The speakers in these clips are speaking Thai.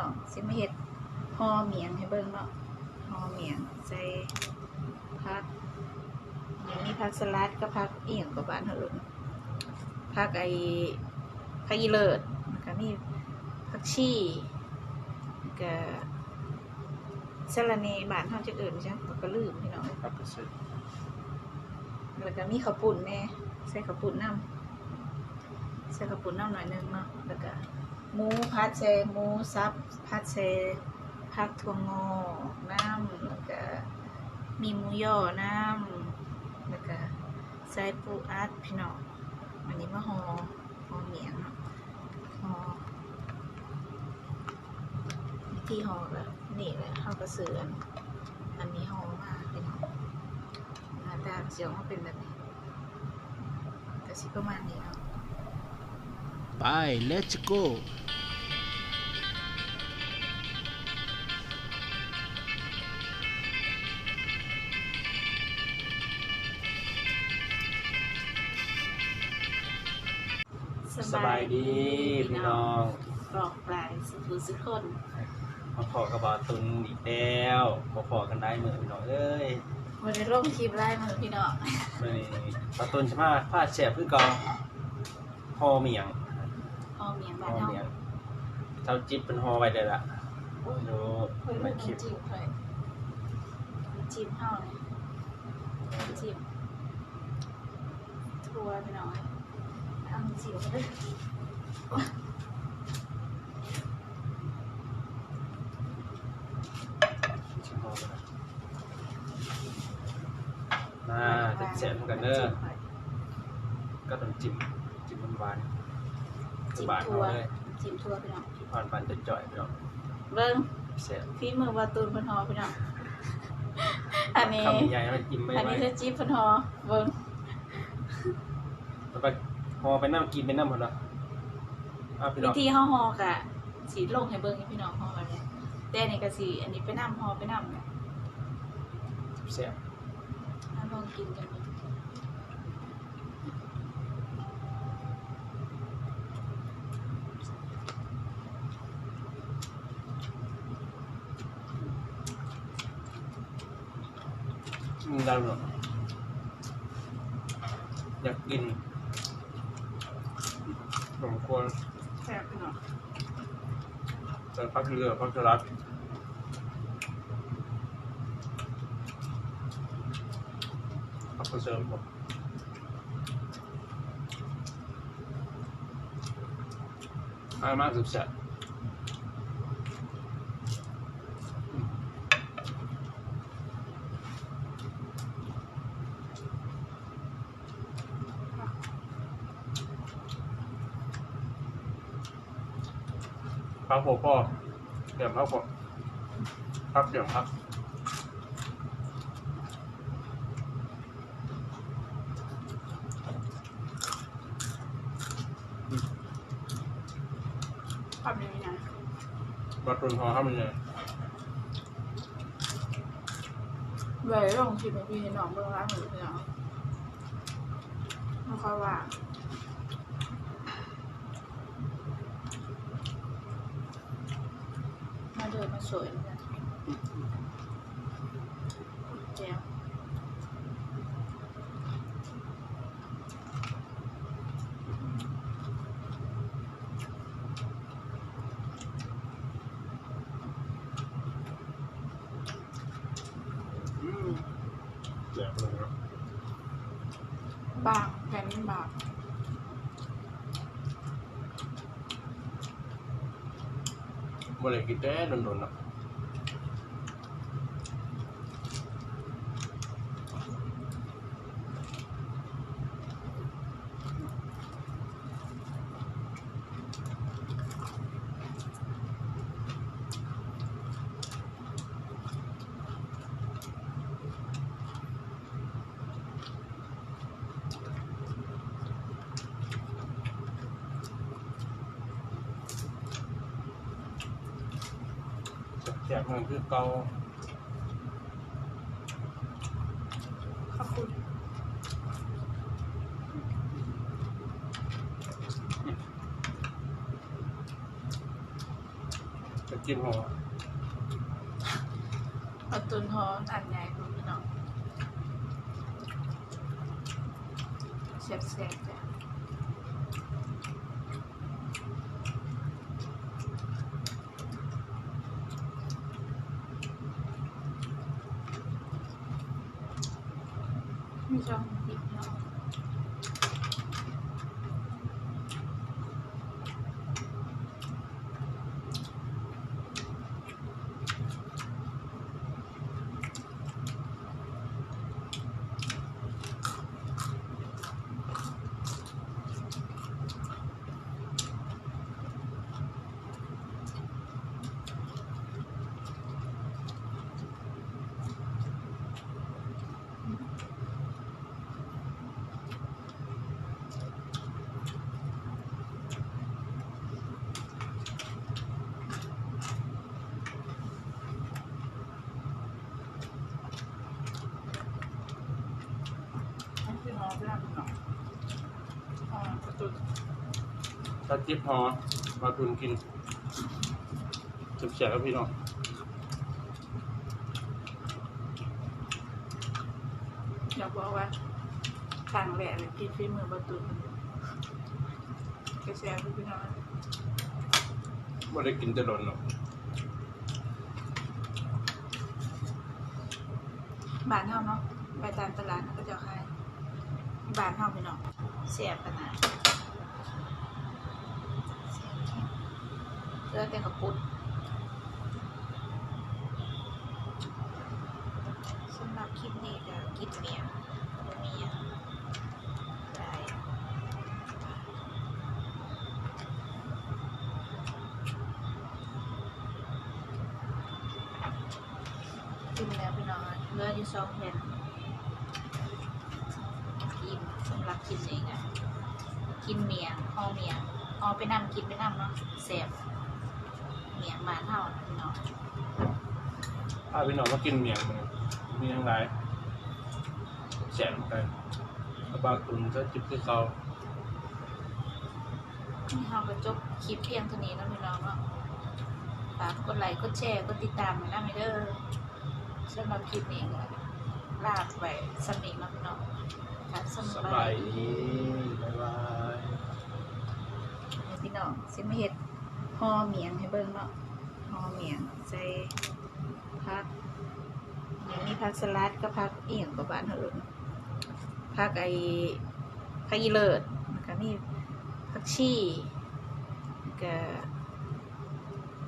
น้องสิมาเฮ็ดห่อเมียงให้เบิ่งเนาะห่อเมียงใส่ผักยังมีผักสลัดกับผักเอียงกับบ้านเฮาเอิ้นผักไอ้ผักอีเลิศแล้วก็มีผักชีแล้วก็สะระเนบ้านเฮาจะเอิ้นจังก็ลืมพี่น้องครับแล้วก็มีข้าวปุ่นแน่ใส่ข้าวปุ่นน้ำใส่ข้าวปุ่นน้ำหน่อยนึงเนาะแล้วก็ หมูพัดใส่หมูซับพัดใส่ผักถั่วงอกน้ำแล้วก็มีหมูย่อน้ำแล้วก็ใส่ปูอัดพี่น้องอันนี้มาห่อห่อเมียงเนาะห่อวิธีห่อก็นี่แหละเขาก็ซื้ออันอันนี้ห่อมาพี่น้องหน้าตาเสียงมันเป็นแบบนี้แต่สิประมาณนี้เนาะไป let's go สบายดีพี่น้องกรอกปลายสุขุสุขคนมาขอกระบาตุนอีกแล้วมาขอกันได้เหมือนพี่น้องเอ้ยวันนี้ลงคลิปไล่มือพี่น้องมื่อนี้ปลาตุนใช่ไหมผ้าแฉบคือเกองห่อเมียงเอาเมียงห่บ้าอนเฮาเมียงเจ้าจิ๊บเป็นห่อไว้เดี๋ยวละดูเพิ่นมาเพิ่นคลิปจิ้มเพิ่นจิ้มเฮาเลยจิ้มทัวร์พี่น้อง เอาจิ้มเลยชิมห่อไปนะมาจะแฉบกันเด้อก็ต้องจิ้มจิ้มหวานๆจิ้มบาททัเอาวร์เลยจิ้มทัวร์พี่น้องผ่านปันจะจ่อยพี่น้องเบิ่งแซ่บฝีมือวาตูนเพิ่นฮอพี่น้องอันนี้คำใหญ่มันกินไม่อันไหวนี้คือจิ๊บเพิ่นฮอเบิ่งแล้วก็ ห่อไปน้ำกินไปน้ำหมดละอ้าวพี่น้วิองธีเฮาฮอกะสีลงให้เบิ่งให้พี่น้องฮอกันเลยแต่อันนี่ก็สิอันนี้ไปนำฮอไปนำเนี่ยแซ่บเอาลองกินกันดูอืมได้หรออยากกิน สมควรแซ่บพี่น้องใส่ผักเรือผักสลัดผักกระเทียมผมอร่อยมากสุดแซ่บ ผักโผล่พ่อเดี๋ยวผักโผล่ผักเดี๋ยวผักทำยังไงนะปลาตุนหอข้าวมันเลยเว้ยลองชิมให้พี่ให้น้องเบิ่งร้านหมูพี่น้องไม่ค่อยว่ามาเดินมา สวยเหมือนกันแจ๋วแซ่บเลยเนาะบางแผ่นบาง บ่ได้กิ นแต่โดนๆเนาะแซ่บๆมันคือเกาขอบคุณจะจิ้มหัวเอาตุนหอมอันใหญ่ดูพี่น้องเสียบเสียบจ้ะ มีช่องปิดเนาะ อันที่หอมไปแล้วพี่น้องหอมกระตุ้น ถ้าจิ้มหัวมาทุนกินจุบเสียกับพี่น้องอยากบอกว่าครั้งแรกเลยกินฝีมือประตูนกระแสคือพี่น้องไม่ได้กินจะโดนหรอกบ้านเฮาเนาะไปตามตลาดก็จะขายบ้านเฮาพี่น้อง เสียบขนาดเสียบแค่เลือแต่กระปุกสำหรับคลิปนี้ก็กินเมียบ่มียได้กินแล้วพี่น้องเลืออยู่สองแผ่นกินสำห รับกินเองอะกินเมียงห่อเมียงห่อไปนำกินไปนำเนาะแซ่บเมียงมาเท่านะพี่น้องพาพี่น้องมากินเมียงเลยมีทั้งหลายแสนกันกระบาตุนก็จิบคือเขานี่เราก็จบคลิปเพียงเท่านี้แล้วพี่น้องเนาะฝากกดไลค์กดแชร์กดติดตามไว้นะไม่เด้อสำหรับคลิปนี้ก็ลาไปสำนิทเนาะพี่น้องค่ะสสบาบายยดีดีบ๊ายบายพี่น้องสิมาเฮ็ดห่อเมียงให้เบิ่งเนาะห่อเมียงใส่ผักอย่างนี้ผักสลัดกับผักเอียงกับบ้านเฮาเอิ้นผักไอ้ผักอีเลิศแล้วก็มีผักชีแล้วก็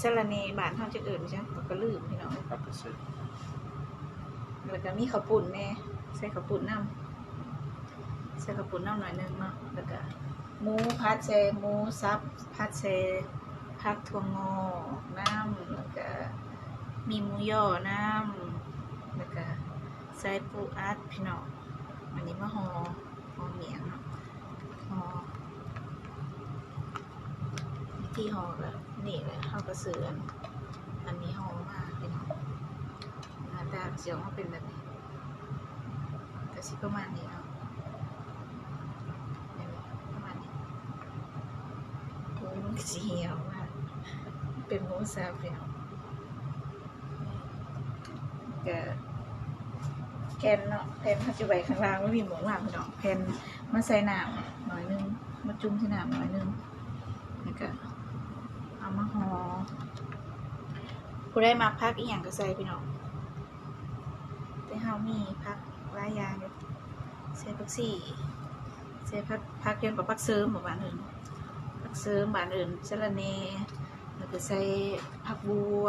สะระเนบ้านเฮาจะเอิ้นจังก็ลืมพี่น้องครับเสร็จแล้วก็มีข้าวปุ้นแน่ใส่ข้าวปุ้นน้ำใส่ข้าวปุ้นน้ำหน่อยหนึงเนาะแล้วก็หมูผัดใส่หมูสับผัดใส่ผักถั่วงอกน้ำแล้วก็มีหมูย่อน้ำแล้วก็ใส่ปูอัดพี่น้องอันนี้มาห่อห่อเหมียงเนาะห่อวิธีห่อก็นี่แหละเข้ากระเสือนอันนี้ห่อมาพี่น้องหน้าตาเสียงว่าเป็นแบบนี้แต่สิประมาณนี้เนาะเห็นไหมประมาณนี้โอ้ยมัน สีเหี่ยวมากเป็นหมูสับเลยเนาะก็แผ่นเนาะแผ่นเขาจะไว้ข้างล่างไม่มีหมูหวานพี่น้องแผ่นมาใส่น้ำหน่อยนึงมาจุ่มที่น้ำหน่อยนึงแล้วก็เอามาห่อผู้ได้มาพักอีกอย่างก็ใส่พี่น้องแต่เฮามีพักหลายยางอยู่ใส่ผักซี่ใส่ผักผักเกี่ยวกับผักเสริมแบบบ้านอื่นผัก เสริมบานอื่นสะระเนแล้วก็ใส่ผักบัว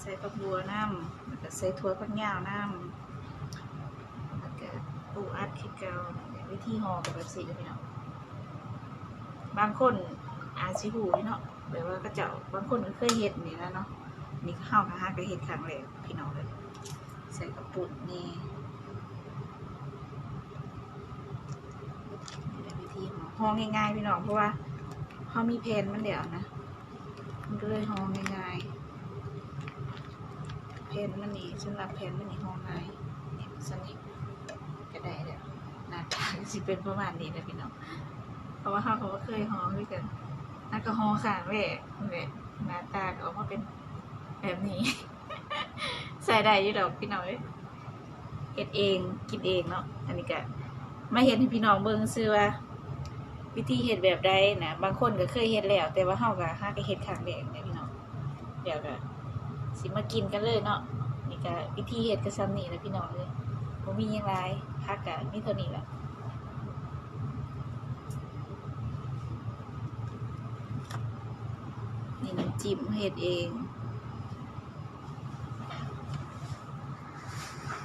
ใส่ผักบัวน้ำแล้วก็ใส่ถั่วฝักยาวน้ำแล้วก็ปูอัดขี้เกาเนี่ยวิธีห่อกับแบบสีพี่น้องบางคนอาจสิหูนี่เนาะแบบว่าก็เจ้าบางคนก็เคยเฮ็ดนี่แล้วเนาะนี่ข้าวกะฮะก็เฮ็ดครั้งแรกพี่น้องเลยใส่กระปุกนี่เป็นวิธี หอห่อง่ายๆพี่น้องเพราะว่าเขามีเพนมันเดี๋ยวนะ มันก็เลยหองง่ายๆเพนมันนี่สำหรับเพนมันนี่หองง่ายนี่สนิทก็ได้เดี๋ยวหน้าตาสิเป็นประมาณนี้นะพี่น้องเพราะว่าเขาเขาก็เคยห่อด้วยกันนั่นก็ห่อข้างแรกนั่แหละหน้าตาเป็นแบบนี้ ใส่ได้ยู่ดอกพี่น้องเอ้ยเฮ็ดเองกินเองเนาะอันนี้ก็มาเฮ็ดให้พี่น้องเบิ่งซื่อว่า วิธีเฮ็ดแบบใดนะบางคนก็เคยเฮ็ดแล้ว แต่ว่าเฮาก็หาก็เฮ็ดครั้งแรกนี่ยพี่น้องเดี๋ยวก็สิมากินกันเลยเนาะนี่ก็วิธีเฮ็ดก็ซ้ำนี่แหละพี่น้องเอ้ยบ่มีหยังหลายผักก็มีเท่านี้แหละนี่น้ำจิ้มเฮ็ดเอง